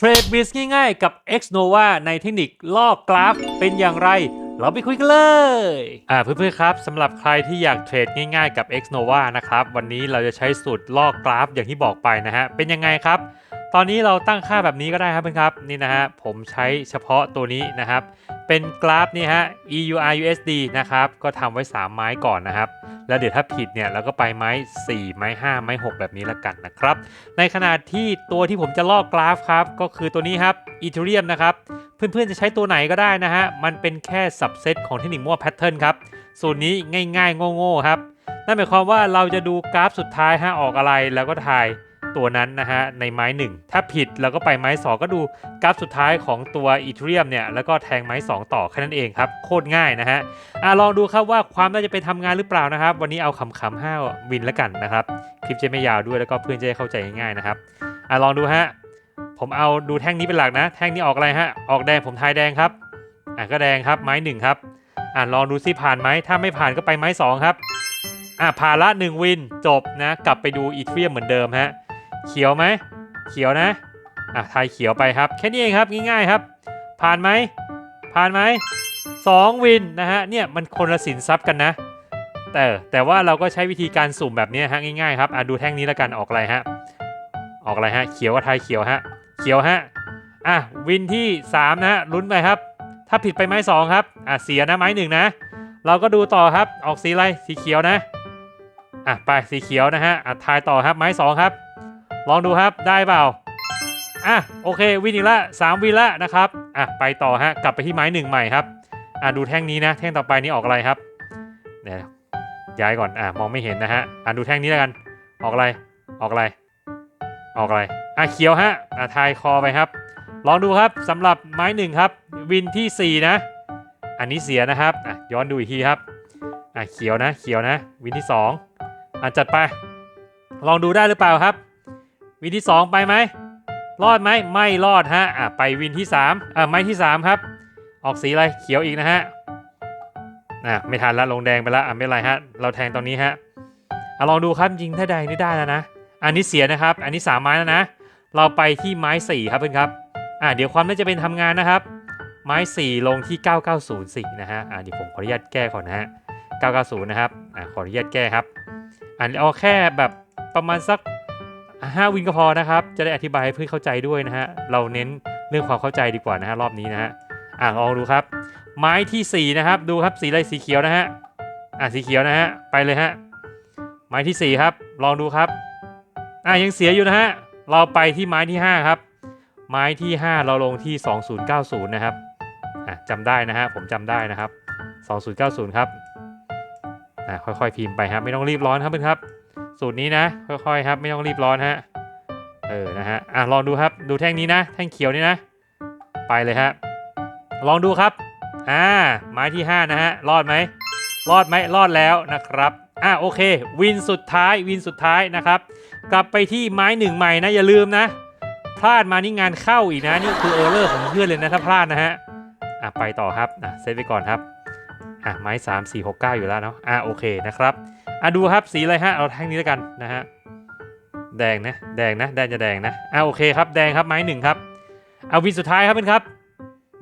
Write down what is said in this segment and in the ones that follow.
เทรดบิสง่ายๆ กับ Xnova ในเทคนิคลอกกราฟเป็นอย่างไร เราไปคุยกันเลย อ่าเพื่อนๆครับสำหรับใครที่อยากเทรดง่ายๆกับ Xnova นะครับ วันนี้เราจะใช้สูตรลอกกราฟอย่างที่บอกไปนะฮะ เป็นยังไงครับ ตอนนี้เราตั้งค่าแบบนี้ก็ได้ครับเพื่อนครับนี่นะฮะผมใช้เฉพาะตัวนี้นะครับ เป็นกราฟนี่ฮะ EUR USD นะครับก็ทำไว้ 3 ไม้ก่อนนะครับ แล้วเดี๋ยวถ้าผิดเนี่ยเราก็ไปไม้ 4 ไม้ 5 ไม้ 6 แบบนี้ละกันนะครับ ในขณะที่ตัวที่ผมจะลอกกราฟครับก็คือตัวนี้ครับ Ethereum นะครับเพื่อนๆจะใช้ตัวไหนก็ได้นะฮะมันเป็นแค่สับเซตของเทคนิคมั่วแพทเทิร์นครับสูตรนี้ง่ายๆโง่ๆครับนั่นหมายความว่าเราจะดูกราฟสุดท้ายฮะออกอะไรแล้วก็ทาย ตัวนั้นนะฮะในไม้ 1 ถ้าผิดเราก็ไปไม้ 2 ก็ดูกราฟสุดท้ายของตัวอีเทเรียมเนี่ยแล้วก็แทงไม้ 2 ต่อแค่นั้นเองครับ โคตรง่ายนะฮะอะลองดูครับว่าความน่าจะไปทำงานหรือเปล่านะครับ วันนี้เอาคำๆห้าวินแล้วกันนะครับ คลิปจะไม่ยาวด้วยแล้วก็เพื่อนจะได้เข้าใจง่ายๆนะครับอะลองดูฮะผมเอาดูแท่งนี้เป็นหลักนะ แท่งนี้ออกอะไรฮะออกแดงผมทายแดงครับอะก็แดงครับไม้หนึ่งครับอะลองดูซิผ่านไหมถ้าไม่ผ่านก็ไปไม้สองครับอะผ่านละ1วินจบนะ กลับไปดูอีเทรียมเหมือนเดิมฮะ เขียวไหม เขียวนะ อะทายเขียวไปครับ แค่นี้เองครับ ง่ายๆครับ ผ่านไหม ผ่านไหมสองวินนะฮะ เนี่ยมันคนละสินทรัพย์กันนะ แต่แต่ว่าเราก็ใช้วิธีการสุ่มแบบนี้ฮะง่ายๆครับ อะดูแท่งนี้แล้วกันออกอะไรฮะ ออกอะไรฮะ เขียวก็ทายเขียวฮะ เขียวฮะ อะวินที่ 3 นะฮะลุ้นไปครับ ถ้าผิดไปไม้สองครับ อะเสียนะไม้หนึ่งนะ เราก็ดูต่อครับ ออกสีอะไร สีเขียวนะ อะไปสีเขียวนะฮะ อะทายต่อครับไม้สองครับ ลองดูครับได้เปล่าอะโอเควินอีกละสามวินละนะครับอะไปต่อฮะกลับไปที่ไม้หนึ่งใหม่ครับอะดูแท่งนี้นะ แท่งต่อไปนี้ออกอะไรครับเดี๋ยย้ายก่อนอะมองไม่เห็นนะฮะอะดูแท่งนี้แล้วกัน ออกอะไรออกอะไร ออกอะไรอะเขียวฮะอะทายคอไปครับ ลองดูครับสำหรับไม้หนึ่งครับ วินที่สี่นะ อันนี้เสียนะครับอะย้อนดูอีกทีครับอะเขียวนะเขียวนะ วินที่สองอะจัดไป ลองดูได้หรือเปล่าครับ วินที่ 2 ไปไหมรอดไหมไม่รอดฮะอะไปวินที่3อะไม้ที่ 3 ครับ ออกสีอะไรเขียวอีกนะฮะอะไม่ทันละลงแดงไปล้วอะไม่เป็นไรฮะเราแทงตรงนี้ฮะอะลองดูครับจริงถ้าแดงนี่ได้แล้วนะ อันนี้เสียนะครับ อันนี้ 3 ไม้แล้วนะเราไปที่ไม้ 4 ครับเพื่อนครับอะเดี๋ยวความน่าจะเป็นทำงานนะครับ ไม้ 4 ลงที่ 9904 นะฮะอะเดี๋ยวผมขออนุญาตแก้ก่อนนะฮะ990 นะครับอะขออนุญาตแก้ครับอันเอาแค่แบบประมาณสัก ห้าวินก็พอนะครับ จะได้อธิบายให้เพื่อนเข้าใจด้วยนะฮะ เราเน้นเรื่องความเข้าใจดีกว่านะฮะรอบนี้นะฮะ อะลองดูครับ ไม้ที่ 4 นะครับ ดูครับสีอะไรสีเขียวนะฮะ อะสีเขียวนะฮะ ไปเลยฮะ ไม้ที่ 4 ครับ ลองดูครับ อะยังเสียอยู่นะฮะ เราไปที่ไม้ที่ 5 ครับ ไม้ที่ 5 เราลงที่ 2090 นะครับ อะจำได้นะฮะ ผมจำได้นะครับ 2090 ครับ อะค่อยๆพิมพ์ไปครับ ไม่ต้องรีบร้อนครับเพื่อนครับ สูตรนี้นะ ค่อยๆครับ ไม่ต้องรีบร้อนฮะ เออ นะฮะ อะ ลองดูครับ ดูแท่งนี้นะ แท่งเขียวนี่นะ ไปเลยฮะ ลองดูครับ อ่า ไม้ที่ 5 นะฮะ รอดไหม รอดไหม รอดแล้วนะครับ อะ โอเค วินสุดท้าย วินสุดท้ายนะครับ กลับไปที่ไม้หนึ่งใหม่นะ อย่าลืมนะ พลาดมานี่งานเข้าอีกนะ นี่คือเออร์เลอร์ของเพื่อนเลยนะถ้าพลาดนะฮะ อะ ไปต่อครับ อะ เซตไปก่อนครับ อะ ไม้ 3 4 6 9 อยู่แล้วเนาะ อะ โอเคนะครับ อะดูครับสีอะไรฮะ เอาแท่งนี้แล้วกันนะฮะ แดงนะ แดงนะ แดงจะแดงนะ อะโอเคครับ แดงครับไม้หนึ่งครับ เอาวินสุดท้ายครับเพื่อนครับ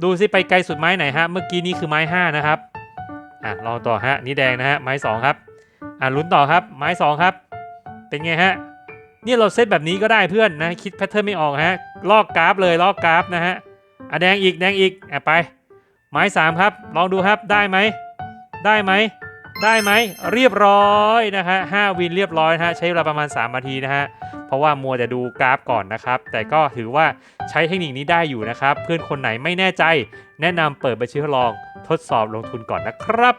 ดูสิไปไกลสุดไม้ไหนฮะ เมื่อกี้นี้คือไม้ห้านะครับ อะลองต่อฮะ นี่แดงนะฮะ ไม้สองครับ อะลุ้นต่อครับ ไม้สองครับ เป็นไงฮะ เนี่ยเราเซตแบบนี้ก็ได้เพื่อนนะ คิดแพทเทิร์นไม่ออกฮะ ลอกกราฟเลย ลอกกราฟนะฮะ อะแดงอีก แดงอีก อะไป ไม้สามครับ ลองดูครับ ได้ไหม ได้ไหม ได้ไหมเรียบร้อยนะฮะ5วินเรียบร้อยนะฮะใช้เวลาประมาณ 3 นาทีนะฮะเพราะว่ามัวจะดูกราฟก่อนนะครับ แต่ก็ถือว่าใช้เทคนิคนี้ได้อยู่นะครับ เพื่อนคนไหนไม่แน่ใจ แนะนำเปิดบัญชีทดลองทดสอบลงทุนก่อนนะครับ